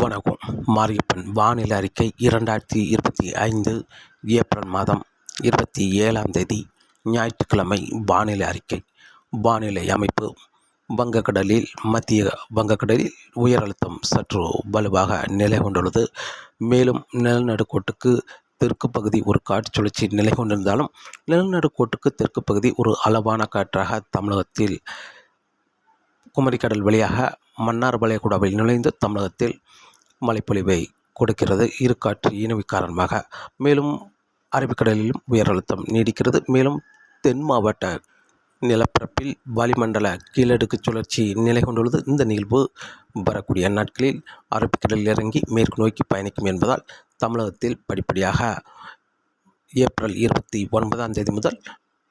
வணக்கம். மாரியப்பன் வானிலை அறிக்கை இரண்டாயிரத்தி இருபத்தி ஐந்து ஏப்ரல் மாதம் இருபத்தி ஏழாம் தேதி ஞாயிற்றுக்கிழமை வானிலை அறிக்கை. வானிலை அமைப்பு வங்கக்கடலில் மத்திய வங்கக்கடலில் உயர் அழுத்தம் சற்று வலுவாக நிலை கொண்டுள்ளது. மேலும் நிலநடுக்கோட்டுக்கு தெற்கு பகுதி ஒரு காற்று சுழற்சி நிலை கொண்டிருந்தாலும் நிலநடுக்கோட்டுக்கு தெற்கு பகுதி ஒரு அளவான காற்றாக தமிழகத்தில் குமரிக்கடல் வழியாக மன்னார் வளைகுடாவில் நுழைந்து தமிழகத்தில் மழைப்பொழிவை கொடுக்கிறது இரு காற்று இணைவு காரணமாக. மேலும் அரபிக்கடலிலும் உயர் அழுத்தம் நீடிக்கிறது. மேலும் தென் மாவட்ட நிலப்பரப்பில் வளிமண்டல கீழடுக்கு சுழற்சி நிலை கொண்டுள்ளது. இந்த நிகழ்வு வரக்கூடிய நாட்களில் அரபிக்கடலில் இறங்கி மேற்கு நோக்கி பயணிக்கும் என்பதால் தமிழகத்தில் படிப்படியாக ஏப்ரல் இருபத்தி ஒன்பதாம் தேதி முதல்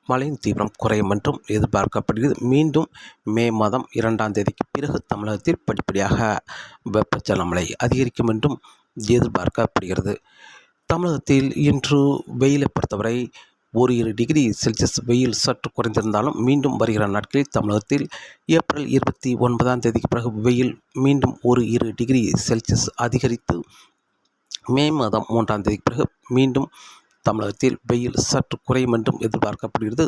மழையின் தீவிரம் குறையும் என்றும் எதிர்பார்க்கப்படுகிறது. மீண்டும் மே மாதம் இரண்டாம் தேதிக்கு பிறகு தமிழகத்தில் படிப்படியாக வெப்பச்சலன மழை அதிகரிக்கும் என்றும் எதிர்பார்க்கப்படுகிறது. தமிழகத்தில் இன்று வெயிலை பொறுத்தவரை ஒரு இரு டிகிரி செல்சியஸ் வெயில் சற்று குறைந்திருந்தாலும் மீண்டும் வருகிற நாட்களில் தமிழகத்தில் ஏப்ரல் இருபத்தி ஒன்பதாம் தேதிக்கு பிறகு வெயில் மீண்டும் ஒரு இரு டிகிரி செல்சியஸ் அதிகரித்து மே மாதம் மூன்றாம் தேதிக்கு பிறகு மீண்டும் தமிழகத்தில் வெயில் சற்று குறையும் என்றும் எதிர்பார்க்கப்படுகிறது.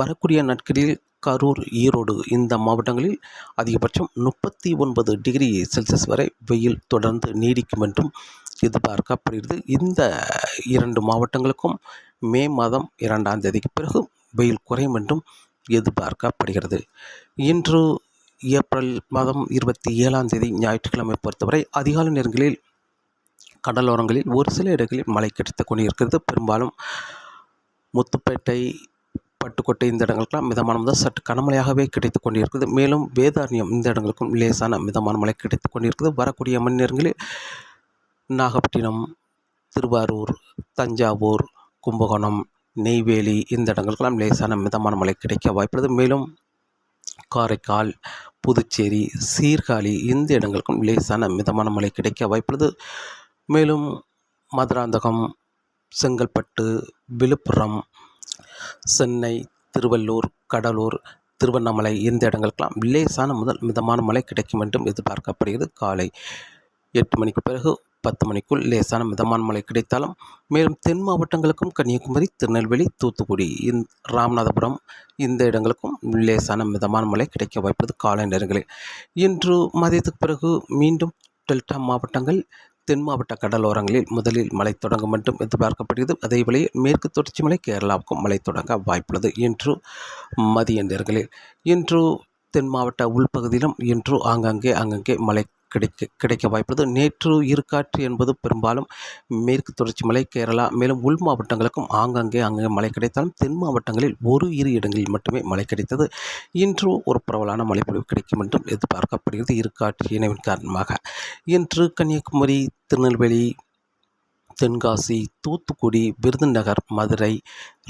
வரக்கூடிய நாட்களில் கரூர் ஈரோடு இந்த மாவட்டங்களில் அதிகபட்சம் முப்பத்தி ஒன்பது டிகிரி செல்சியஸ் வரை வெயில் தொடர்ந்து நீடிக்கும் என்றும் எதிர்பார்க்கப்படுகிறது. இந்த இரண்டு மாவட்டங்களுக்கும் மே மாதம் இரண்டாம் தேதிக்கு பிறகு வெயில் குறையும் என்றும் எதிர்பார்க்கப்படுகிறது. இன்று ஏப்ரல் மாதம் இருபத்தி ஏழாம் தேதி ஞாயிற்றுக்கிழமை பொறுத்தவரை அதிகாலை நேரங்களில் கடலோரங்களில் ஒரு சில இடங்களில் மழை கிடைத்து கொண்டிருக்கிறது. பெரும்பாலும் முத்துப்பேட்டை பட்டுக்கோட்டை இந்த இடங்களுக்கெல்லாம் மிதமான முதல் சற்று கனமழையாகவே கிடைத்து கொண்டிருக்கிறது. மேலும் வேதாரண்யம் இந்த இடங்களுக்கும் லேசான மிதமான மழை கிடைத்து கொண்டிருக்கிறது. வரக்கூடிய மணி நேரங்களில் நாகப்பட்டினம் திருவாரூர் தஞ்சாவூர் கும்பகோணம் நெய்வேலி இந்த இடங்களுக்கெல்லாம் லேசான மிதமான மழை கிடைக்க வாய்ப்புள்ளது. மேலும் காரைக்கால் புதுச்சேரி சீர்காழி இந்த இடங்களுக்கும் லேசான மிதமான மழை கிடைக்க வாய்ப்புள்ளது. மேலும் மதுராந்தகம் செங்கல்பட்டு விழுப்புரம் சென்னை திருவள்ளூர் கடலூர் திருவண்ணாமலை இந்த இடங்களுக்கெல்லாம் லேசான முதல் மிதமான மழை கிடைக்கும் என்றும் எதிர்பார்க்கப்படுகிறது. காலை எட்டு மணிக்கு பிறகு பத்து மணிக்குள் லேசான மிதமான மழை கிடைத்தாலும் மேலும் தென் மாவட்டங்களுக்கும் கன்னியாகுமரி திருநெல்வேலி தூத்துக்குடி இந் ராமநாதபுரம் இந்த இடங்களுக்கும் லேசான மிதமான மழை கிடைக்க வாய்ப்பது காலை நேரங்களில். இன்று மதியத்துக்கு பிறகு மீண்டும் டெல்டா மாவட்டங்கள் தென் மாவட்ட கடலோரங்களில் முதலில் மழை தொடங்கும் என்றும் எதிர்பார்க்கப்படுகிறது. அதே மேற்கு தொடர்ச்சி மலை கேரளாவுக்கும் மழை தொடங்க வாய்ப்புள்ளது. இன்று மதிய நேரங்களில் இன்று தென் மாவட்ட உள்பகுதியிலும் இன்று ஆங்காங்கே அங்கங்கே மழை கிடைக்க கிடைக்க வாய்ப்புள்ளது. நேற்று இருக்காற்று என்பது பெரும்பாலும் மேற்கு தொடர்ச்சி மலை கேரளா மேலும் உள் மாவட்டங்களுக்கும் ஆங்காங்கே அங்கே மழை கிடைத்தாலும் தென் மாவட்டங்களில் ஒரு இரு இடங்களில் மட்டுமே மழை கிடைத்தது. இன்று ஒரு பரவலான மழைப்பொழிவு கிடைக்கும் என்றும் எதிர்பார்க்கப்படுகிறது. இருக்காற்று இணைவின் காரணமாக இன்று கன்னியாகுமரி திருநெல்வேலி தென்காசி தூத்துக்குடி விருதுநகர் மதுரை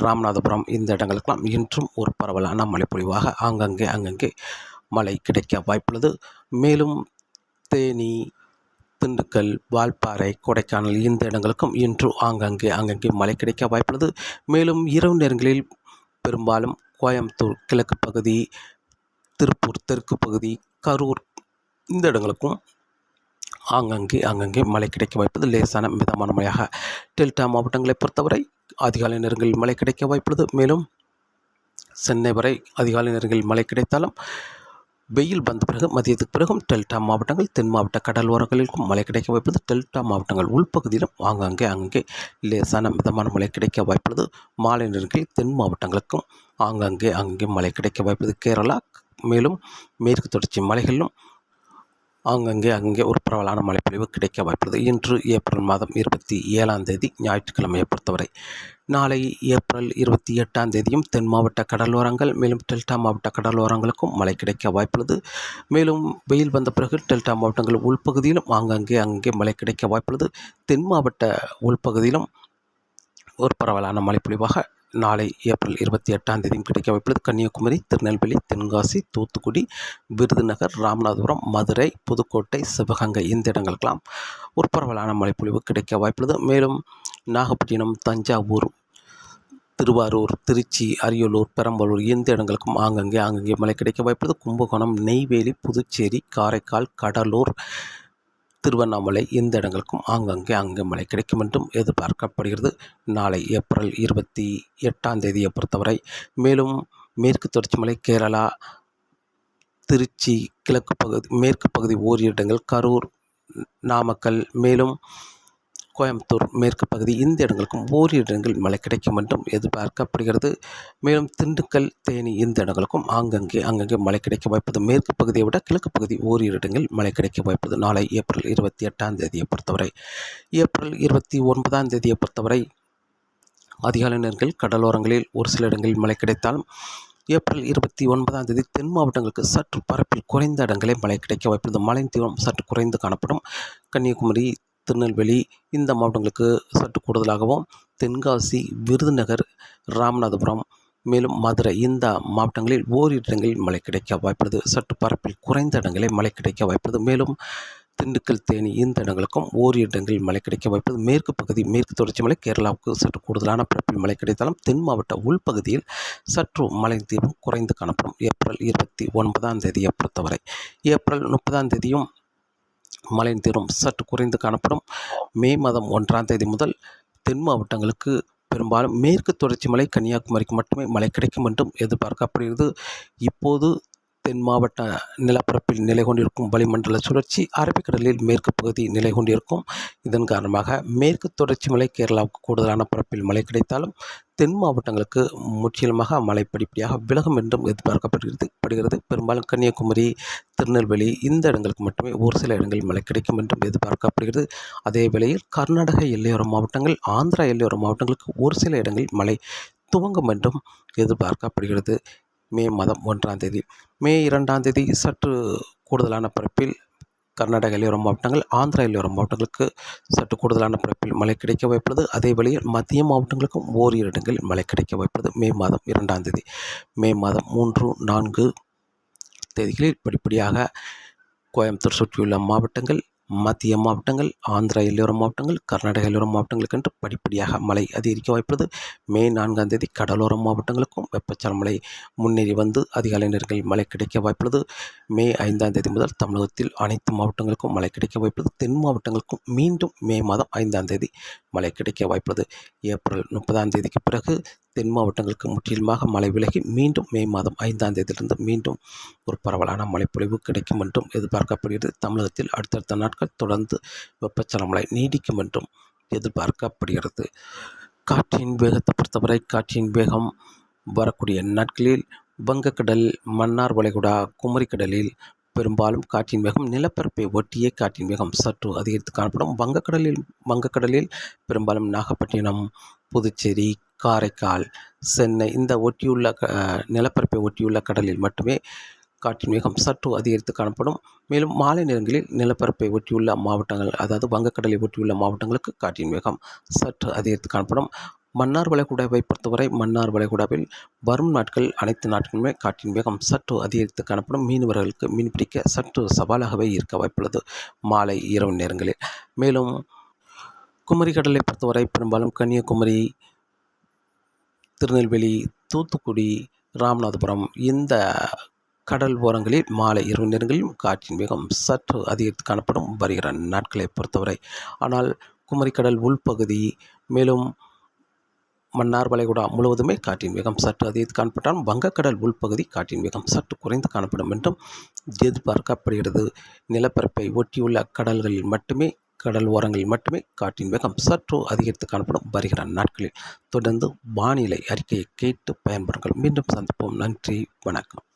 ராமநாதபுரம் இந்த இடங்களுக்கெல்லாம் இன்றும் ஒரு பரவலான மழைப்பொழிவாக ஆங்கங்கே அங்கங்கே மழை கிடைக்க வாய்ப்புள்ளது. மேலும் தேனி திண்டுக்கல் வால்பாறை கொடைக்கானல் இந்த இடங்களுக்கும் இன்று ஆங்காங்கே அங்கங்கே மழை கிடைக்க வாய்ப்புள்ளது. மேலும் இரவு நேரங்களில் பெரும்பாலும் கோயம்புத்தூர் கிழக்கு பகுதி திருப்பூர் தெற்கு பகுதி கரூர் இந்த இடங்களுக்கும் ஆங்கங்கே அங்கங்கே மழை கிடைக்க வாய்ப்பது லேசான மிதமான மழையாக டெல்டா மாவட்டங்களை பொறுத்தவரை அதிகாலை நேரங்களில் மழை கிடைக்க வாய்ப்புள்ளது. மேலும் சென்னை வரை அதிகாலை நேரங்களில் மழை கிடைத்தாலும் வெயில் வந்த பிறகு மதியத்துக்கு பிறகும் டெல்டா மாவட்டங்கள் தென் மாவட்ட கடலோரங்களிலும் மழை கிடைக்க வாய்ப்புள்ளது டெல்டா மாவட்டங்கள் உள்பகுதியிலும் ஆங்காங்கே அங்கே லேசான மிதமான மழை கிடைக்க வாய்ப்புள்ளது மாலை நேரங்களில் தென் மாவட்டங்களுக்கும் ஆங்காங்கே அங்கே மழை கிடைக்க வாய்ப்புள்ளது கேரளா மேலும் மேற்கு தொடர்ச்சி மலைகளிலும் ஆங்கங்கே அங்கே ஒரு பரவலான மழைப்பொழிவு கிடைக்க வாய்ப்புள்ளது. இன்று ஏப்ரல் மாதம் இருபத்தி ஏழாம் தேதி ஞாயிற்றுக்கிழமையை பொறுத்தவரை. நாளை ஏப்ரல் இருபத்தி எட்டாம் தேதியும் தென் மாவட்ட கடலோரங்கள் மேலும் டெல்டா மாவட்ட கடலோரங்களுக்கும் மழை கிடைக்க வாய்ப்புள்ளது. மேலும் வெயில் வந்த பிறகு டெல்டா மாவட்டங்கள் உள்பகுதியிலும் ஆங்காங்கே அங்கே மழை கிடைக்க வாய்ப்புள்ளது. தென் மாவட்ட உள்பகுதியிலும் ஒரு பரவலான மழைப்பொழிவாக நாளை ஏப்ரல் இருபத்தி எட்டாம் தேதியும் கிடைக்க வாய்ப்புள்ளது கன்னியாகுமரி திருநெல்வேலி தென்காசி தூத்துக்குடி விருதுநகர் ராமநாதபுரம் மதுரை புதுக்கோட்டை சிவகங்கை இந்த இடங்களுக்கெல்லாம் ஒரு பரவலான மழைப்பொழிவு கிடைக்க வாய்ப்புள்ளது. மேலும் நாகப்பட்டினம் தஞ்சாவூர் திருவாரூர் திருச்சி அரியலூர் பெரம்பலூர் இந்த இடங்களுக்கும் ஆங்கங்கே ஆங்கங்கே மழை கிடைக்க வாய்ப்புள்ளது. கும்பகோணம் நெய்வேலி புதுச்சேரி காரைக்கால் கடலூர் திருவண்ணாமலை இந்த இடங்களுக்கும் ஆங்காங்கே அங்கே மழை கிடைக்கும் என்றும் எதிர்பார்க்கப்படுகிறது. நாளை ஏப்ரல் இருபத்தி எட்டாம் தேதியை பொறுத்தவரை மேலும் மேற்கு தொடர்ச்சி மலை கேரளா திருச்சி கிழக்கு பகுதி மேற்கு பகுதி ஓரிரு இடங்கள் கரூர் நாமக்கல் மேலும் கோயம்புத்தூர் மேற்கு பகுதி இந்த இடங்களுக்கும் ஓரிரு இடங்களில் மழை கிடைக்கும் என்றும் எதிர்பார்க்கப்படுகிறது. மேலும் திண்டுக்கல் தேனி இந்த இடங்களுக்கும் ஆங்கங்கே அங்கங்கே மழை கிடைக்க வாய்ப்பது. மேற்கு பகுதியை விட கிழக்கு பகுதி ஓரிரு இடங்களில் மழை கிடைக்க வாய்ப்பது. நாளை ஏப்ரல் இருபத்தி எட்டாம் தேதியை பொறுத்தவரை ஏப்ரல் இருபத்தி ஒன்பதாம் தேதியை பொறுத்தவரை அதிகாலை நேரங்களில் கடலோரங்களில் ஒரு சில இடங்களில் மழை கிடைத்தாலும் ஏப்ரல் இருபத்தி ஒன்பதாம் தேதி தென் மாவட்டங்களுக்கு சற்று பரப்பில் குறைந்த இடங்களே மழை கிடைக்க வாய்ப்புள்ளது மழை தீவிரம் சற்று குறைந்து காணப்படும். கன்னியாகுமரி திருநெல்வேலி இந்த மாவட்டங்களுக்கு சற்று கூடுதலாகவும் தென்காசி விருதுநகர் ராமநாதபுரம் மேலும் மதுரை இந்த மாவட்டங்களில் ஓரிரு இடங்களில் மழை கிடைக்க வாய்ப்புள்ளது. சற்று பரப்பில் குறைந்த இடங்களே மழை கிடைக்க வாய்ப்புள்ளது. மேலும் திண்டுக்கல் தேனி இந்த இடங்களுக்கும் ஓரிரு இடங்களில் மழை கிடைக்க வாய்ப்புள்ளது. மேற்கு பகுதி மேற்கு தொடர்ச்சி மலை கேரளாவுக்கு சற்று கூடுதலான பரப்பில் மழை கிடைத்தாலும் தென் மாவட்ட உள்பகுதியில் சற்று மழை தீவிரம் குறைந்து காணப்படும். ஏப்ரல் இருபத்தி ஒன்பதாம் தேதியை பொறுத்தவரை ஏப்ரல் முப்பதாம் தேதியும் மழையின் தீவிரம் சற்று குறைந்து காணப்படும். மே மாதம் ஒன்றாம் தேதி முதல் தென் மாவட்டங்களுக்கு பெரும்பாலும் மேற்கு தொடர்ச்சி மலை கன்னியாகுமரிக்கு மட்டுமே மழை கிடைக்கும் என்றும் எதிர்பார்க்கப்படுகிறது. இப்போது தென் மாவட்ட நிலப்பரப்பில் நிலை கொண்டிருக்கும் வளிமண்டல சுழற்சி அரபிக்கடலில் மேற்கு பகுதி நிலை கொண்டிருக்கும். இதன் காரணமாக மேற்கு தொடர்ச்சி மலை கேரளாவுக்கு கூடுதலான பரப்பில் மழை கிடைத்தாலும் தென் மாவட்டங்களுக்கு முற்றிலுமாக மழை படிப்படியாக விலகும் என்றும் எதிர்பார்க்கப்படுகிறது. படுகிறது. பெரும்பாலும் கன்னியாகுமரி திருநெல்வேலி இந்த இடங்களுக்கு மட்டுமே ஒரு சில இடங்களில் மழை கிடைக்கும் என்றும் எதிர்பார்க்கப்படுகிறது. அதே வேளையில் கர்நாடக எல்லையோர மாவட்டங்கள் ஆந்திரா எல்லையோர மாவட்டங்களுக்கு ஒரு சில இடங்களில் மழை துவங்கும் என்றும் எதிர்பார்க்கப்படுகிறது. மே மாதம் ஒன்றாம் தேதி. மே இரண்டாம் தேதி சற்று கூடுதலான பரப்பில் கர்நாடக எல்லையோர மாவட்டங்கள் ஆந்திரா எல்லையோர மாவட்டங்களுக்கு சற்று கூடுதலான பரப்பில் மழை கிடைக்க வாய்ப்புள்ளது. அதே வழியில் மத்திய மாவட்டங்களுக்கும் ஓரிரு இடங்களில் மழை கிடைக்க வாய்ப்புள்ளது. மே மாதம் இரண்டாம் தேதி. மே மாதம் மூன்று நான்கு தேதிகளில் படிப்படியாக கோயம்புத்தூர் சுற்றியுள்ள மாவட்டங்கள் மத்திய மாவட்டங்கள் ஆந்திரா எல்லையோர மாவட்டங்கள் கர்நாடக எல்லையோர மாவட்டங்களுக்கு என்று படிப்படியாக மழை அதிகரிக்க வாய்ப்புள்ளது. மே நான்காம் தேதி கடலோர மாவட்டங்களுக்கும் வெப்பச்சலன மழை முன்னேறி வந்து அதிகாலை நேரங்களில் மழை கிடைக்க வாய்ப்புள்ளது. மே ஐந்தாம் தேதி முதல் தமிழகத்தில் அனைத்து மாவட்டங்களுக்கும் மழை கிடைக்க வாய்ப்புள்ளது. தென் மாவட்டங்களுக்கும் மீண்டும் மே மாதம் ஐந்தாம் தேதி மழை கிடைக்க வாய்ப்புள்ளது. ஏப்ரல் முப்பதாம் தேதிக்கு பிறகு தென் மாவட்டங்களுக்கு முற்றிலுமாக மழை விலகி மீண்டும் மே மாதம் ஐந்தாம் தேதியிலிருந்து மீண்டும் ஒரு பரவலான மழைப்பொழிவு கிடைக்கும் என்றும் எதிர்பார்க்கப்படுகிறது. தமிழகத்தில் அடுத்தடுத்த நாட்கள் தொடர்ந்து வெப்பச்சலமழை நீடிக்கும் என்றும் எதிர்பார்க்கப்படுகிறது. காற்றின் வேகத்தை பொறுத்தவரை காற்றின் வேகம் வரக்கூடிய நாட்களில் வங்கக்கடல் மன்னார் வளைகுடா குமரிக்கடலில் பெரும்பாலும் காற்றின் வேகம் நிலப்பரப்பை ஒட்டியே காற்றின் வேகம் சற்று அதிகரித்து காணப்படும். வங்கக்கடலில் வங்கக்கடலில் பெரும்பாலும் நாகப்பட்டினம் புதுச்சேரி காரைக்கால் சென்னை இந்த ஒட்டியுள்ள க நிலப்பரப்பை ஒட்டியுள்ள கடலில் மட்டுமே காற்றின் வேகம் சற்று அதிகரித்து காணப்படும். மேலும் மாலை நேரங்களில் நிலப்பரப்பை ஒட்டியுள்ள மாவட்டங்கள் அதாவது வங்கக்கடலை ஒட்டியுள்ள மாவட்டங்களுக்கு காற்றின் வேகம் சற்று அதிகரித்து காணப்படும். மன்னார் வளைகுடாவை பொறுத்தவரை மன்னார் வளைகுடாவில் வரும் நாட்கள் அனைத்து நாட்களுமே காற்றின் வேகம் சற்று அதிகரித்து காணப்படும். மீனவர்களுக்கு மீன்பிடிக்க சற்று சவாலாகவே இருக்க வாய்ப்புள்ளது மாலை இரவு நேரங்களில். மேலும் குமரி கடலை பொறுத்தவரை பெரும்பாலும் கன்னியாகுமரி திருநெல்வேலி தூத்துக்குடி ராமநாதபுரம் இந்த கடல் ஓரங்களில் மாலை இரவு நேரங்களில் காற்றின் வேகம் சற்று அதிகரித்து காணப்படும் வருகிற நாட்களை பொறுத்தவரை. ஆனால் குமரிக்கடல் உள்பகுதி மேலும் மன்னார் வளைகுடா முழுவதுமே காற்றின் வேகம் சற்று அதிகரித்து காணப்பட்டாலும் வங்கக்கடல் உள்பகுதி காற்றின் வேகம் சற்று குறைந்து காணப்படும் என்றும் எதிர்பார்க்கப்படுகிறது. நிலப்பரப்பை ஒட்டியுள்ள கடல்களில் மட்டுமே கடல் ஓரங்களில் மட்டுமே காற்றின் வேகம் சற்று அதிகரித்து காணப்படும் வருகிற நாட்களில். தொடர்ந்து வானிலை அறிக்கையை கேட்டு பயன்படுங்கள் மீண்டும் சந்திப்போம். நன்றி. வணக்கம்.